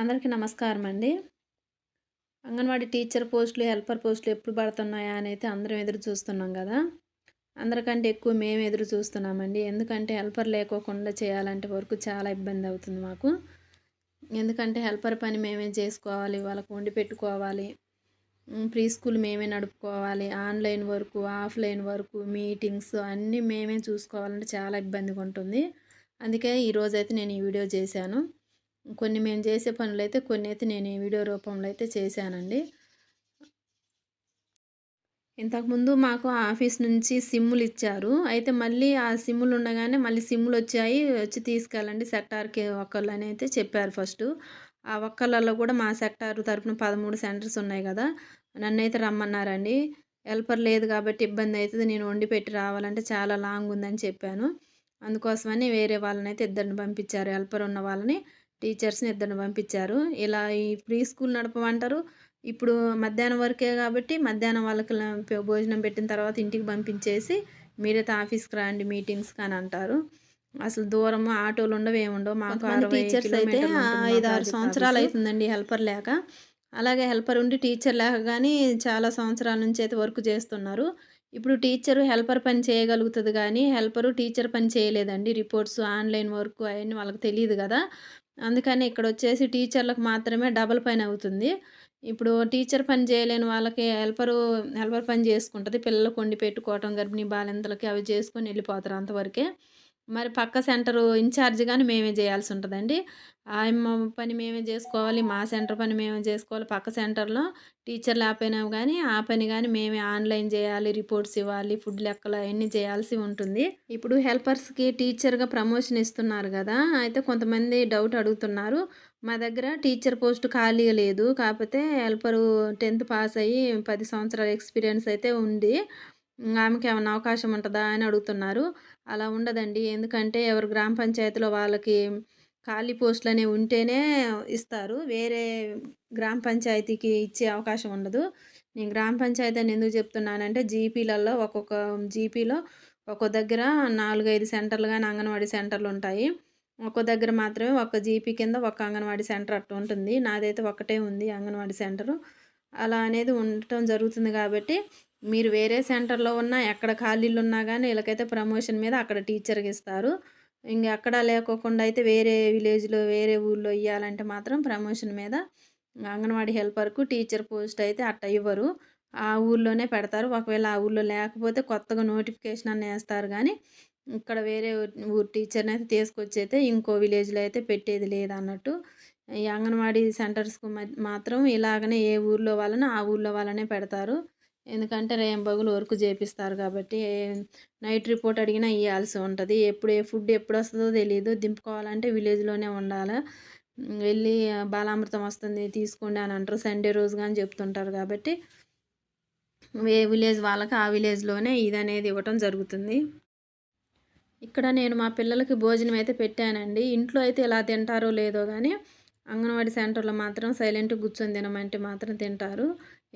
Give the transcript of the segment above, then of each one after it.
అందరికీ నమస్కారం అండి అంగన్వాడీ టీచర్ పోస్టులు హెల్పర్ పోస్టులు ఎప్పుడు పడుతున్నాయా అని అయితే అందరం ఎదురు చూస్తున్నాం కదా. అందరికంటే ఎక్కువ మేము ఎదురు చూస్తున్నామండి. ఎందుకంటే హెల్పర్ లేకోకుండా చేయాలంటే వరకు చాలా ఇబ్బంది అవుతుంది మాకు. ఎందుకంటే హెల్పర్ పని మేమే చేసుకోవాలి వాళ్ళకు వండి పెట్టుకోవాలి. ప్రీ స్కూల్ మేమే నడుపుకోవాలి. ఆన్లైన్ వరకు ఆఫ్లైన్ వరకు మీటింగ్స్ అన్నీ మేమే చూసుకోవాలంటే చాలా ఇబ్బందిగా ఉంటుంది. అందుకే ఈరోజైతే నేను ఈ వీడియో చేశాను. కొన్ని మేము చేసే పనులు అయితే కొన్ని అయితే నేను ఈ వీడియో రూపంలో అయితే చేశానండి. ఇంతకుముందు మాకు ఆఫీస్ నుంచి సిమ్ములు ఇచ్చారు. అయితే మళ్ళీ ఆ సిమ్ములు ఉండగానే మళ్ళీ సిమ్ములు వచ్చాయి. వచ్చి తీసుకెళ్ళండి సెక్టార్కి ఒక్కళ్ళు అని అయితే చెప్పారు ఫస్ట్. ఆ ఒక్కళ్ళలో కూడా మా సెక్టార్ తరఫున పదమూడు సెంటర్స్ ఉన్నాయి కదా నన్ను అయితే రమ్మన్నారండి. హెల్పర్ లేదు కాబట్టి ఇబ్బంది అవుతుంది నేను వండి పెట్టి రావాలంటే చాలా లాంగ్ ఉందని చెప్పాను. అందుకోసమని వేరే వాళ్ళని అయితే ఇద్దరిని పంపించారు హెల్పర్ ఉన్న వాళ్ళని. టీచర్స్ని ఇద్దరిని పంపించారు. ఇలా ఈ ప్రీ స్కూల్ నడపమంటారు. ఇప్పుడు మధ్యాహ్నం వరకే కాబట్టి మధ్యాహ్నం వాళ్ళకి భోజనం పెట్టిన తర్వాత ఇంటికి పంపించేసి మీరైతే ఆఫీస్కి రండి మీటింగ్స్ కానీ అంటారు. అసలు దూరం ఆటోలు ఉండవు ఏముండవు. మాకు టీచర్స్ అయితే ఐదు ఆరు సంవత్సరాలు అవుతుందండి హెల్పర్ లేక. అలాగే హెల్పర్ ఉండి టీచర్ లేక కానీ చాలా సంవత్సరాల నుంచి అయితే వర్క్ చేస్తున్నారు. ఇప్పుడు టీచరు హెల్పర్ పని చేయగలుగుతుంది కానీ హెల్పరు టీచర్ పని చేయలేదండి. రిపోర్ట్స్ ఆన్లైన్ వర్క్ అవన్నీ వాళ్ళకి తెలియదు కదా. అందుకని ఇక్కడ వచ్చేసి టీచర్లకు మాత్రమే డబల్ పని అవుతుంది. ఇప్పుడు టీచర్ పని చేయలేని వాళ్ళకి హెల్పరు హెల్పర్ పని చేసుకుంటుంది. పిల్లలకు వండి పెట్టుకోవటం గర్భిణీ బాలింతలకి అవి చేసుకొని వెళ్ళిపోతారు అంతవరకే. మరి పక్క సెంటరు ఇన్ఛార్జ్ కానీ మేమే చేయాల్సి ఉంటుందండి. ఆయమ్మ పని మేమే చేసుకోవాలి మా సెంటర్ పని మేమే చేసుకోవాలి పక్క సెంటర్లో టీచర్లు ఆపైనా కానీ ఆ పని కానీ మేమే ఆన్లైన్ చేయాలి రిపోర్ట్స్ ఇవ్వాలి ఫుడ్ లెక్కలు అవన్నీ చేయాల్సి ఉంటుంది. ఇప్పుడు హెల్పర్స్కి టీచర్గా ప్రమోషన్ ఇస్తున్నారు కదా అయితే కొంతమంది డౌట్ అడుగుతున్నారు. మా దగ్గర టీచర్ పోస్ట్ ఖాళీ లేదు కాకపోతే హెల్పరు టెన్త్ పాస్ అయ్యి పది సంవత్సరాల ఎక్స్పీరియన్స్ అయితే ఉంది. ఆమెకి ఏమైనా అవకాశం ఉంటుందా అని అడుగుతున్నారు. అలా ఉండదండి. ఎందుకంటే ఎవరు గ్రామ పంచాయతీలో వాళ్ళకి ఖాళీ పోస్టులు అనేవి ఉంటేనే ఇస్తారు. వేరే గ్రామ పంచాయతీకి ఇచ్చే అవకాశం ఉండదు. నేను గ్రామ పంచాయతీ అని ఎందుకు చెప్తున్నానంటే జీపీలలో ఒక్కొక్క జీపీలో ఒక్కొక్క దగ్గర నాలుగైదు సెంటర్లు కానీ అంగన్వాడీ సెంటర్లు ఉంటాయి. ఒక్కో దగ్గర మాత్రమే ఒక జీపీ కింద ఒక అంగన్వాడీ సెంటర్ అట్టు ఉంటుంది. నాదైతే ఒకటే ఉంది అంగన్వాడీ సెంటరు. అలా అనేది ఉండటం జరుగుతుంది కాబట్టి మీరు వేరే సెంటర్లో ఉన్నా ఎక్కడ ఖాళీలు ఉన్నా కానీ వీళ్ళకైతే ప్రమోషన్ మీద అక్కడ టీచర్కి ఇస్తారు. ఇంక అక్కడ లేకోకుండా అయితే వేరే విలేజ్లో వేరే ఊళ్ళో ఇవ్వాలంటే మాత్రం ప్రమోషన్ మీద అంగన్వాడీ హెల్పర్కు టీచర్ పోస్ట్ అయితే అట్ట ఇవ్వరు. ఆ ఊళ్ళోనే పెడతారు. ఒకవేళ ఆ ఊళ్ళో లేకపోతే కొత్తగా నోటిఫికేషన్ అన్న వేస్తారు కానీ ఇక్కడ వేరే ఊరు టీచర్ని అయితే తీసుకొచ్చి అయితే ఇంకో విలేజ్లో అయితే పెట్టేది లేదన్నట్టు ఈ అంగన్వాడీ సెంటర్స్కు మాత్రం ఇలాగనే ఏ ఊర్లో వాళ్ళని ఆ ఊళ్ళో వాళ్ళనే పెడతారు. ఎందుకంటే రేంబగులు వర్క్ చేపిస్తారు కాబట్టి నైట్ రిపోర్ట్ అడిగినా ఇవ్వాల్సి ఉంటుంది. ఎప్పుడు ఏ ఫుడ్ ఎప్పుడు వస్తుందో తెలియదు దింపుకోవాలంటే విలేజ్లోనే ఉండాలి. వెళ్ళి బాలామృతం వస్తుంది తీసుకోండి అని అంటారు. సండే రోజు కానీ చెప్తుంటారు కాబట్టి ఏ విలేజ్ వాళ్ళకి ఆ విలేజ్లోనే ఇది అనేది ఇవ్వటం జరుగుతుంది. ఇక్కడ నేను మా పిల్లలకి భోజనం అయితే పెట్టానండి. ఇంట్లో అయితే ఎలా తింటారో లేదో కానీ అంగన్వాడీ సెంటర్లో మాత్రం సైలెంట్గా కూర్చొని తినమంటే మాత్రం తింటారు.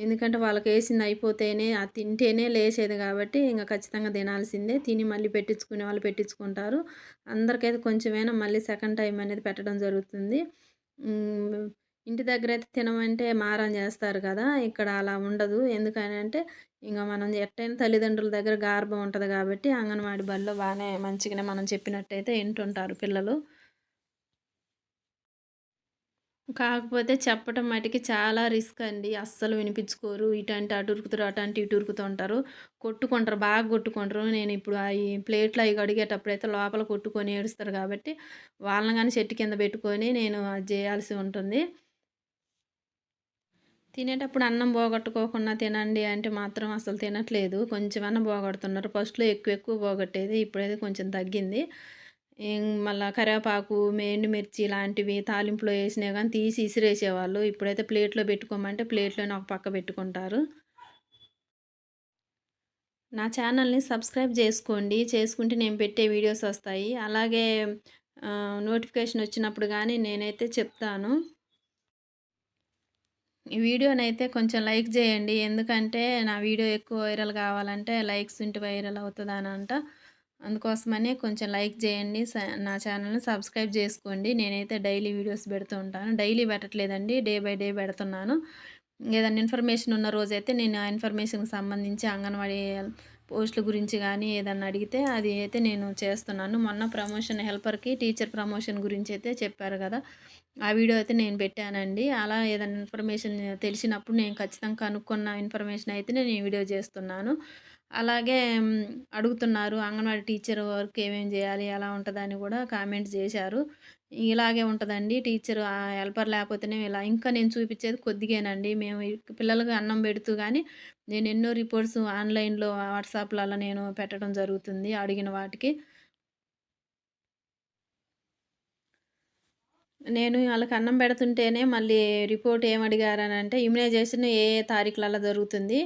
ఎందుకంటే వాళ్ళకి వేసింది అయిపోతేనే అది తింటేనే లేచేది కాబట్టి ఇంకా ఖచ్చితంగా తినాల్సిందే. తిని మళ్ళీ పెట్టించుకునే వాళ్ళు పెట్టించుకుంటారు. అందరికైతే కొంచెమైనా మళ్ళీ సెకండ్ టైం అనేది పెట్టడం జరుగుతుంది. ఇంటి దగ్గర అయితే తినమంటే మారం చేస్తారు కదా ఇక్కడ అలా ఉండదు. ఎందుకంటే ఇంకా మనం ఎట్టైనా తల్లిదండ్రుల దగ్గర గార్భం ఉంటుంది కాబట్టి అంగన్వాడి బడిలో బాగానే మంచిగానే మనం చెప్పినట్టయితే వింటుంటారు పిల్లలు. కాకపోతే చెప్పడం మటుకి చాలా రిస్క్ అండి. అస్సలు వినిపించుకోరు. ఇటంటే అటు ఉరుకుతారు అటంటే ఇటు ఉరుకుతూ ఉంటారు. కొట్టుకుంటారు బాగా కొట్టుకుంటారు. నేను ఇప్పుడు అవి ప్లేట్లు అవి కడిగేటప్పుడు అయితే లోపల కొట్టుకొని ఏడుస్తారు కాబట్టి వాళ్ళని కానీ చెట్టు కింద పెట్టుకొని నేను అది చేయాల్సి ఉంటుంది. తినేటప్పుడు అన్నం పోగొట్టుకోకుండా తినండి అంటే మాత్రం అసలు తినట్లేదు. కొంచెం అన్నం పోగొడుతున్నారు. ఫస్ట్లో ఎక్కువ ఎక్కువ పోగొట్టేది ఇప్పుడైతే కొంచెం తగ్గింది. మళ్ళీ కరివేపాకు ఎండుమిర్చి లాంటివి తాలింపులో వేసినా కానీ తీసి ఇసిరేసేవాళ్ళు. ఇప్పుడైతే ప్లేట్లో పెట్టుకోమంటే ప్లేట్లోనే ఒక పక్క పెట్టుకుంటారు. నా ఛానల్ని సబ్స్క్రైబ్ చేసుకోండి. చేసుకుంటే నేను పెట్టే వీడియోస్ వస్తాయి. అలాగే నోటిఫికేషన్ వచ్చినప్పుడు కానీ నేనైతే చెప్తాను. ఈ వీడియోనైతే కొంచెం లైక్ చేయండి. ఎందుకంటే నా వీడియో ఎక్కువ వైరల్ కావాలంటే లైక్స్ ఉంటే వైరల్ అవుతుంది అని అంట అందుకోసమనే కొంచెం లైక్ చేయండి నా ఛానల్ని సబ్స్క్రైబ్ చేసుకోండి. నేనైతే డైలీ వీడియోస్ పెడుతూ ఉంటాను. డైలీ పెట్టట్లేదండి. డే బై డే పెడుతున్నాను. ఏదైనా ఇన్ఫర్మేషన్ ఉన్న రోజైతే నేను ఆ ఇన్ఫర్మేషన్కి సంబంధించి అంగన్వాడీ పోస్టుల గురించి కానీ ఏదన్నా అడిగితే అది అయితే నేను చేస్తున్నాను. మొన్న ప్రమోషన్ హెల్పర్కి టీచర్ ప్రమోషన్ గురించి అయితే చెప్పారు కదా. ఆ వీడియో అయితే నేను పెట్టానండి. అలా ఏదైనా ఇన్ఫర్మేషన్ తెలిసినప్పుడు నేను ఖచ్చితంగా కనుక్కున్న ఇన్ఫర్మేషన్ అయితే నేను ఈ వీడియో చేస్తున్నాను. అలాగే అడుగుతున్నారు అంగన్వాడీ టీచర్ వర్క్ ఏమేమి చేయాలి ఎలా ఉంటుందని కూడా కామెంట్ చేశారు. ఇలాగే ఉంటుందండి. టీచర్ హెల్పర్ లేకపోతేనే ఇలా ఇంకా నేను చూపించేది కొద్దిగానండి. మేము పిల్లలకు పిల్లలకి అన్నం పెడుతూ కానీ నేను ఎన్నో రిపోర్ట్స్ ఆన్లైన్లో వాట్సాప్లలో నేను పెట్టడం జరుగుతుంది అడిగిన వాటికి. నేను వాళ్ళకి అన్నం పెడుతుంటేనే మళ్ళీ రిపోర్ట్ ఏం అడిగారని అంటే ఇమ్యునైజేషన్ ఏ ఏ తారీఖులలో జరుగుతుంది?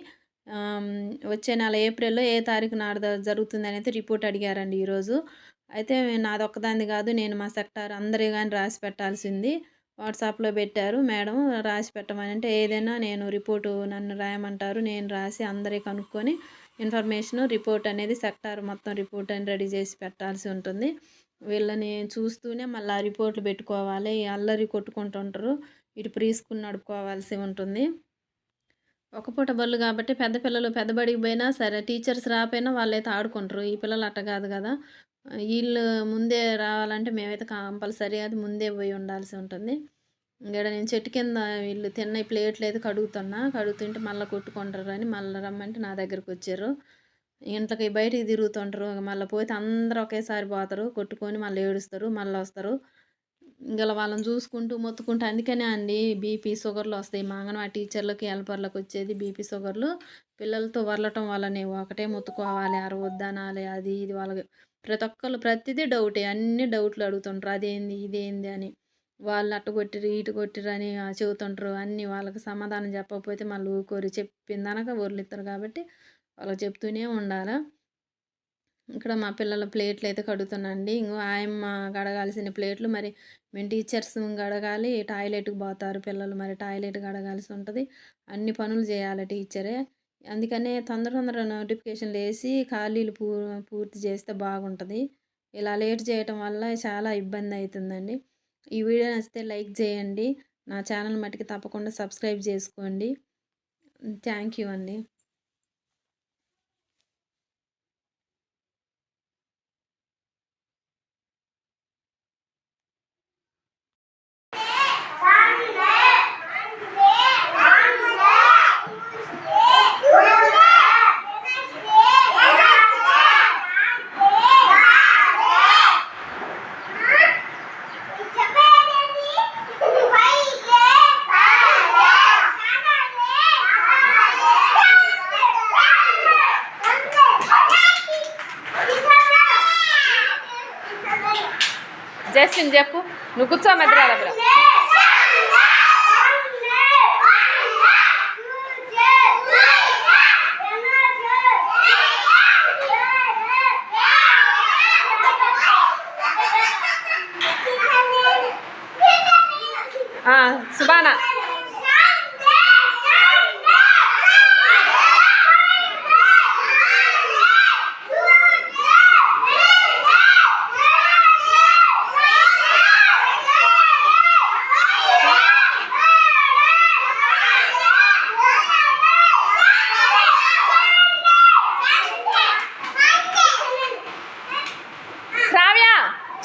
వచ్చే నెల ఏప్రిల్లో ఏ తారీఖు నాడు ద- జరుగుతుంది అనేది రిపోర్ట్ అడిగారండి ఈరోజు. అయితే నాది ఒక్కదాన్ని కాదు నేను మా సెక్టార్ అందరి కానీ రాసి పెట్టాల్సింది వాట్సాప్లో పెట్టారు. మేడం రాసి పెట్టమని అంటే ఏదైనా నేను రిపోర్టు నన్ను రాయమంటారు. నేను రాసి అందరి కనుక్కొని ఇన్ఫర్మేషన్ రిపోర్ట్ అనేది సెక్టార్ మొత్తం రిపోర్ట్ అని రెడీ చేసి పెట్టాల్సి ఉంటుంది. వీళ్ళని చూస్తూనే మళ్ళీ ఆ రిపోర్ట్లు పెట్టుకోవాలి అల్లరి కొట్టుకుంటుంటారు ఇటు ప్రీస్కుని నడుపుకోవాల్సి ఉంటుంది. ఒక పూట బళ్ళు కాబట్టి పెద్ద పిల్లలు పెద్ద బడికి పోయినా సరే టీచర్స్ రాపోయినా వాళ్ళైతే ఆడుకుంటారు. ఈ పిల్లలు అట్ట కాదు కదా. వీళ్ళు ముందే రావాలంటే మేమైతే కంపల్సరీ అది ముందే పోయి ఉండాల్సి ఉంటుంది. ఇక్కడ నేను చెట్టు కింద వీళ్ళు తిన్న ప్లేట్లు అయితే కడుగుతున్నా కడుగుతుంటే మళ్ళీ కొట్టుకుంటారు అని మళ్ళీ రమ్మంటే నా దగ్గరికి వచ్చారు. ఇంట్లోకి బయటికి తిరుగుతుంటారు. మళ్ళీ పోతే అందరూ ఒకేసారి పోతారు. కొట్టుకొని మళ్ళీ ఏడుస్తారు. మళ్ళీ వస్తారు. ఇంకా వాళ్ళని చూసుకుంటూ మొత్తుకుంటూ అందుకనే అండి బీపీ షుగర్లు వస్తాయి. మా అంగన్వాడీ టీచర్లకి హెల్పర్లకు వచ్చేది బీపీ షుగర్లు. పిల్లలతో వరలటం వల్లనే ఒకటే మొత్తుకోవాలి. అరవద్దనాలి అది ఇది వాళ్ళకి. ప్రతి ఒక్కళ్ళు ప్రతిదీ డౌటే. అన్ని డౌట్లు అడుగుతుంటారు. అదేంది ఇదేంది అని. వాళ్ళు అట్ట కొట్టిరు ఇటు కొట్టిరు అని చెబుతుంటారు. అన్నీ వాళ్ళకి సమాధానం చెప్పకపోతే మళ్ళీ ఊకోరు చెప్పిందనక ఊర్లిస్తారు కాబట్టి అలా చెప్తూనే ఉండాలి. ఇక్కడ మా పిల్లల ప్లేట్లు అయితే కడుగుతున్నాండి ఇంకో ఆయమ్మ కడగాల్సిన ప్లేట్లు. మరి మేము టీచర్స్ కడగాలి టాయిలెట్కి పోతారు పిల్లలు. మరి టాయిలెట్ కడగాల్సి ఉంటుంది. అన్ని పనులు చేయాలి టీచరే. అందుకనే తొందర తొందర నోటిఫికేషన్లు వేసి ఖాళీలు పూ పూర్తి చేస్తే బాగుంటుంది. ఇలా లేట్ చేయటం వల్ల చాలా ఇబ్బంది అవుతుందండి ఈ వీడియో నచ్చితే లైక్ చేయండి. నా ఛానల్ మట్టికి తప్పకుండా సబ్స్క్రైబ్ చేసుకోండి. థ్యాంక్ యూ అండి. జస్టిన్ చెప్పు. నువ్వు కూర్చో మధ్యలో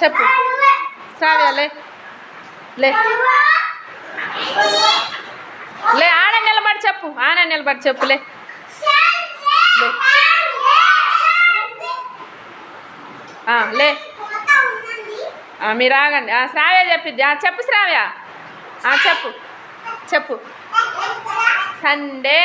చెప్పు. లే. లే. లే ఆడ నిలబడి చెప్పు. ఆడ నిలబడి చెప్పులే లే. మీరు ఆగండి. శ్రావ్య చెప్పిద్ది. చెప్పు శ్రావ్య. చెప్పు. చెప్పు. సండే.